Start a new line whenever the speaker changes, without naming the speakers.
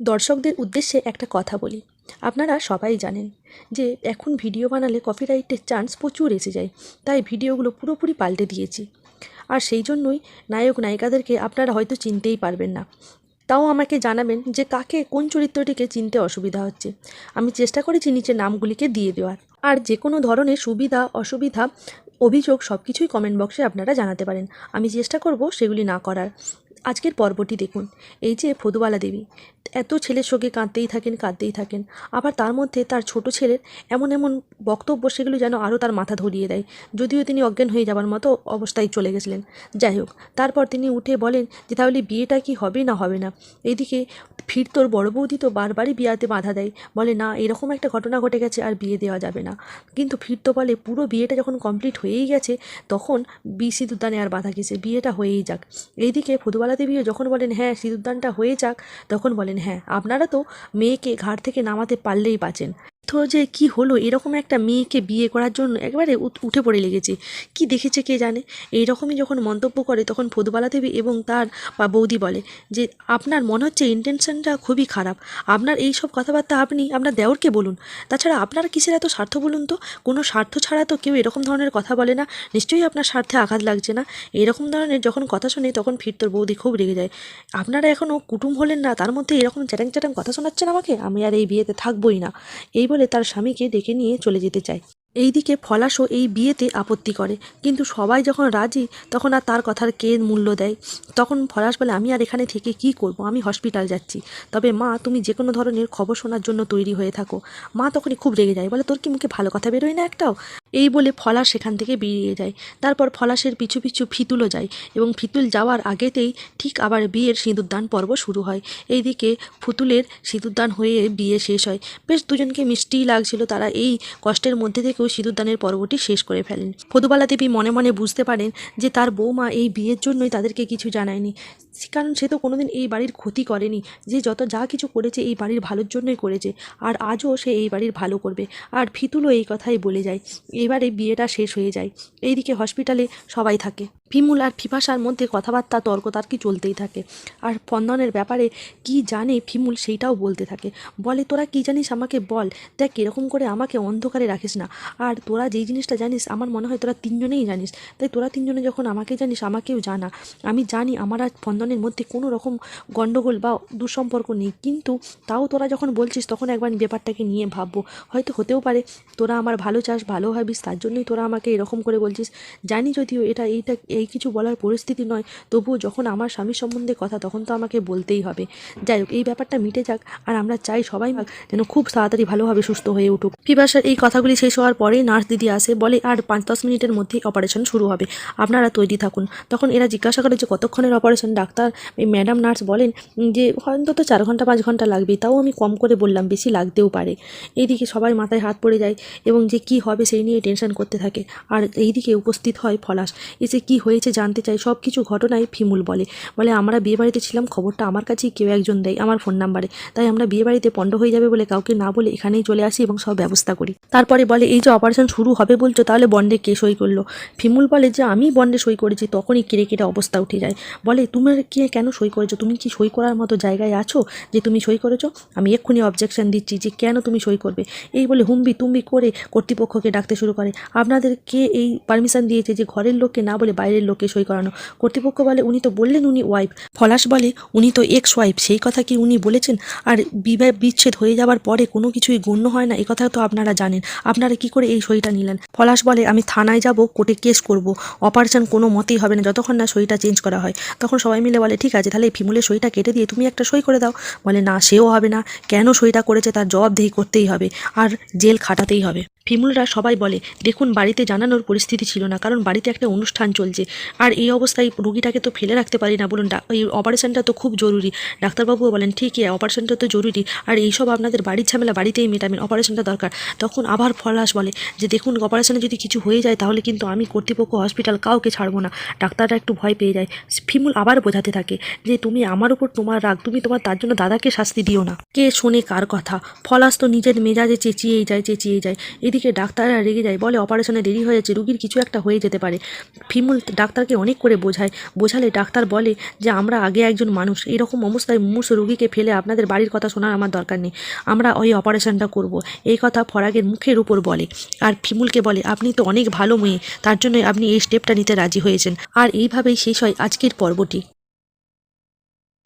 দর্শকদের উদ্দেশ্যে একটা কথা বলি। আপনারা সবাই জানেন যে এখন ভিডিও বানালে কপিরাইটের চান্স প্রচুর এসে যায়। তাই ভিডিওগুলো পুরোপুরি পাল্টে দিয়েছি। আর সেই জন্যই নায়ক, নায়িকাদেরকে আপনারা হয়তো চিনতেই পারবেন না। তাও আমাকে জানাবেন যে কাকে কোন চরিত্রটিকে চিনতে অসুবিধা হচ্ছে। আমি চেষ্টা করেছি নিচে নামগুলিকে দিয়ে দেওয়ার। আর যে কোনো ধরনের সুবিধা, অসুবিধা, অভিযোগ সব কিছুই কমেন্ট বক্সে আপনারা জানাতে পারেন। আমি চেষ্টা করব সেগুলি না করার। আজকের পর্বটি দেখুন। এই যে ফদুবালা দেবী, এত ছেলের সঙ্গে কাঁদতেই থাকেন কাঁদতেই থাকেন। আবার তার মধ্যে তার ছোট ছেলের এমন এমন বক্তব্য, সেগুলো যেন আরও তার মাথা ধরিয়ে দেয়। যদিও তিনি অজ্ঞান হয়ে যাবার মতো অবস্থায় চলে গেছিলেন। যাই হোক, তারপর তিনি উঠে বলেন যে, তাহলে বিয়েটা কি হবে না হবে না? এদিকে ফির তোর বড় বৌদি তো বারবারই বিয়াতে বাধা দেয়। বলে, না, এরকম একটা ঘটনা ঘটে গেছে, আর বিয়ে দেওয়া যাবে না। কিন্তু ফির তো বলে, পুরো বিয়েটা যখন কমপ্লিট হয়েই গেছে, তখন বি সিঁদুরদানে আর বাধা গেছে। বিয়েটা হয়েই যাক। এইদিকে ফদুবালা দেবীও যখন বলেন হ্যাঁ সিঁদুরদানটা হয়ে যাক, তখন বলেন হ্যাঁ আপনারা তো মেয়েকে ঘাট থেকে নামাতে পারলেই বাঁচেন। তো যে কি হলো, এরকম একটা মেয়েকে বিয়ে করার জন্য একবারে উঠ- পড়ে লেগেছে। কি দেখেছে কে জানে? এই রকমই যখন মন্তব্য করে তখন ফদুবালা দেবী এবং তার বা বৌদি বলে যে, আপনার মনে হচ্ছে ইন্টেনশনটা খুবই খারাপ। আপনার এই সব কথাবার্তা আপনি, আপনার দেওরকে বলুন। তাছাড়া আপনার কিসের এত স্বার্থ বলুন তো? কোনো স্বার্থ ছাড়া তো কেউ এরকম ধরনের কথা বলে না। নিশ্চয়ই আপনার স্বার্থে আঘাত লাগছে না। এরকম ধরনের যখন কথা শুনে তখন ফিরতোর বৌদি খুব রেগে যায়। আপনারা এখনও কুটুম হলেন না, তার মধ্যে এরকম চ্যাটাং চ্যাটাং কথা শোনাচ্ছেন আমাকে? আমি আর এই বিয়েতে থাকবোই না। এই বলে তার স্বামীকে ডেকে নিয়ে চলে যেতে চায়। এই দিকে ফলাশও এই বিয়েতে আপত্তি করে। কিন্তু সবাই যখন রাজি, তখন আর তার কথার কে মূল্য দেয়? তখন ফলাশ বলে, আমি আর এখানে থেকে কি করব? আমি হসপিটাল যাচ্ছি। তবে মা, তুমি যে কোনো ধরনের খবর শোনার জন্য তৈরি হয়ে থাকো। মা তখনই খুব রেগে যায়। বলে, তোর কি মুখে ভালো কথা বেরোয় না একটাও? এই বলে ফলাশ সেখান থেকে বেরিয়ে যায়। তারপর ফলাশের পিছু পিছু ফিতুলও যায় এবং ফিতুল যাওয়ার আগেতেই ঠিক আবার বিয়ের সিঁদুরদান পর্ব শুরু হয়। এইদিকে ফুতুলের সিঁদুরদান হয়ে বিয়ে শেষ হয়। বেশ দুজনকে মিষ্টিই লাগছিল, তারা এই কষ্টের মধ্যে থেকেও সিঁদুরদানের পর্বটি শেষ করে ফেলেন। ফদুবালা দেবী মনে মনে বুঝতে পারেন যে তার বৌমা এই বিয়ের জন্যই তাদেরকে কিছু জানায়নি। কারণ সে তো কোনোদিন এই বাড়ির ক্ষতি করেনি। যে যত যা কিছু করেছে এই বাড়ির ভালোর জন্যই করেছে, আর আজও সে এই বাড়ির ভালো করবে। আর ফিতুলও এই কথাই বলে যায়। এবারে বিয়েটা শেষ হয়ে যায়। এইদিকে হসপিটালে সবাই থাকে। ফিমুল আর ফিফাসার মধ্যে কথাবার্তা, তর্কতার্কি চলতেই থাকে। আর ফন্দনের ব্যাপারে কি জানে ফিমুল সেইটাও বলতে থাকে। বলে, তোরা কি জানিস আমাকে বল? দেখ, এরকম করে আমাকে অন্ধকারে রাখিস না। আর তোরা যেই জিনিসটা জানিস, আমার মনে হয় তোরা তিনজনেই জানিস। তাই তোরা তিনজনে যখন আমাকে জানিস, আমাকেও জানা। আমি জানি আমার আর ফন্দনের মধ্যে কোনো রকম গণ্ডগোল বা দুঃসম্পর্ক নেই। কিন্তু তাও তোরা যখন বলছিস, তখন একবার ব্যাপারটাকে নিয়ে ভাববো। হয়তো হতেও পারে, তোরা আমার ভালো চাস, ভালো ভাবিস, তার জন্যই তোরা আমাকে এরকম করে বলছিস। জানি যদিও এটা, এইটা, এই কিছু বলার পরিস্থিতি নয়, তবুও যখন আমার স্বামীর সম্বন্ধে কথা, তখন তো আমাকে বলতেই হবে। যাই হোক, এই ব্যাপারটা মিটে যাক, আর আমরা চাই সবাই যেন খুব তাড়াতাড়ি ভালোভাবে সুস্থ হয়ে উঠুক। পিপাসার এই কথাগুলি শেষ হওয়ার পরেই নার্স দিদি আসে, বলে, আর পাঁচ দশ মিনিটের মধ্যেই অপারেশন শুরু হবে। আপনারা তৈরি থাকুন। তখন এরা জিজ্ঞাসা করে যে, কতক্ষণের অপারেশন? ডাক্তার, এই ম্যাডাম নার্স বলেন, যে অন্তত চার ঘণ্টা, পাঁচ ঘণ্টা লাগবে, তাও আমি কম করে বললাম, বেশি লাগতেও পারে। এইদিকে সবাই মাথায় হাত পড়ে যায়, এবং যে কি হবে সেই নিয়ে টেনশন করতে থাকে। আর এইদিকে উপস্থিত হয় ফলাশ। এসে কি হয়েছে জানতে চাই। সব কিছু ঘটনায় ফিমুল বলে। বলে, আমরা বিয়েবাড়িতে ছিলাম, খবরটা আমার কাছেই কেউ একজন দেয় আমার ফোন নাম্বারে তাই আমরা বিয়েবাড়িতে পণ্ড হয়ে যাবে বলে কাউকে না বলে এখানেই চলে আসি এবং সব ব্যবস্থা করি। তারপরে বলে, এই যে অপারেশন শুরু হবে বলছো, তাহলে বন্ডে কে সই করল? ফিমুল বলে, যে আমি বন্ডে সই করেছি, তখনই কেড়ে কেটে অবস্থা উঠে যায়। বলে, তুমি কে কেন সই করেছ? তুমি কি সই করার মতো জায়গায় আছো যে তুমি সই করেছ? আমি এক্ষুনি অবজেকশন দিচ্ছি যে, কেন তুমি সই করবে? এই বলে হুম্বি তুম্বি করে কর্তৃপক্ষকে ডাকতে শুরু করে। আপনাদের কে এই পারমিশন দিয়েছে যে ঘরের লোককে না বলে বাইরের লোককে সই করানো। কর্তৃপক্ষ বলে, উনি তো বললেন উনি ওয়াইফ ফলাশ বলে, উনি তো এক্স ওয়াইফ সেই কথা কি উনি বলেছেন? আর বিবাহ বিচ্ছেদ হয়ে যাওয়ার পরে কোনো কিছুই গণ্য হয় না, এ কথা তো আপনারা জানেন। আপনারা কি করে এই সইটা নিলেন? পলাশ বলে, আমি থানায় যাব, কোর্টে কেস করব। অপারেশন কোনো মতেই হবে না, যতক্ষণ না সইটা চেঞ্জ করা হয়। তখন সবাই মিলে বলে, ঠিক আছে, তাহলে এই ফিমুলের সইটা কেটে দিয়ে তুমি একটা সই করে দাও। বলে, না, সেও হবে না। কেন সইটা করেছে তার জবাবদেহি করতেই হবে। আর জেল খাটাতেই হবে। ফিমুলরা সবাই বলে, দেখুন, বাড়িতে জানানোর পরিস্থিতি ছিল না, কারণ বাড়িতে একটা অনুষ্ঠান চলছে। আর এই অবস্থায় রুগীটাকে তো ফেলে রাখতে পারি না, বলুন এই অপারেশনটা তো খুব জরুরি। ডাক্তারবাবুও বলেন ঠিকই অপারেশনটা তো জরুরি। আর এইসব আপনাদের বাড়ির ঝামেলা, বাড়িতেই মেটাবেন, অপারেশনটা দরকার। তখন আবার ফলাস বলে, যে দেখুন, অপারেশনে যদি কিছু হয়ে যায়, তাহলে কিন্তু আমি কর্তৃপক্ষ হসপিটাল কাউকে ছাড়বো না। ডাক্তাররা একটু ভয় পেয়ে যায়। ফিমুল আবার বোঝাতে থাকে যে, তুমি আমার উপর তোমার রাগ, তুমি তোমার, তার জন্য দাদাকে শাস্তি দিও না। কে শোনে কার কথা? ফলাস তো নিজের মেজাজে চেঁচিয়েই যায় চেঁচিয়েই যায়। এদিকে এদিকে ডাক্তাররা রেগে যায়, বলে অপারেশনে দেরি হয়েছে, রুগীর কিছু একটা হয়ে যেতে পারে। ফিমুল ডাক্তারকে অনেক করে বোঝায়। বোঝালে ডাক্তার বলে যে, আমরা আগে একজন মানুষ। এরকম অবস্থায় মুমূর্ষ রুগীকে ফেলে আপনাদের বাড়ির কথা শোনার আমার দরকার নেই। আমরা ওই অপারেশনটা করব। এই কথা ফরাগের মুখের উপর বলে। আর ফিমুলকে বলে, আপনি তো অনেক ভালো মেয়ে, তার জন্যই আপনি এই স্টেপটা নিতে রাজি হয়েছেন। আর এইভাবেই শেষ হয় আজকের পর্বটি।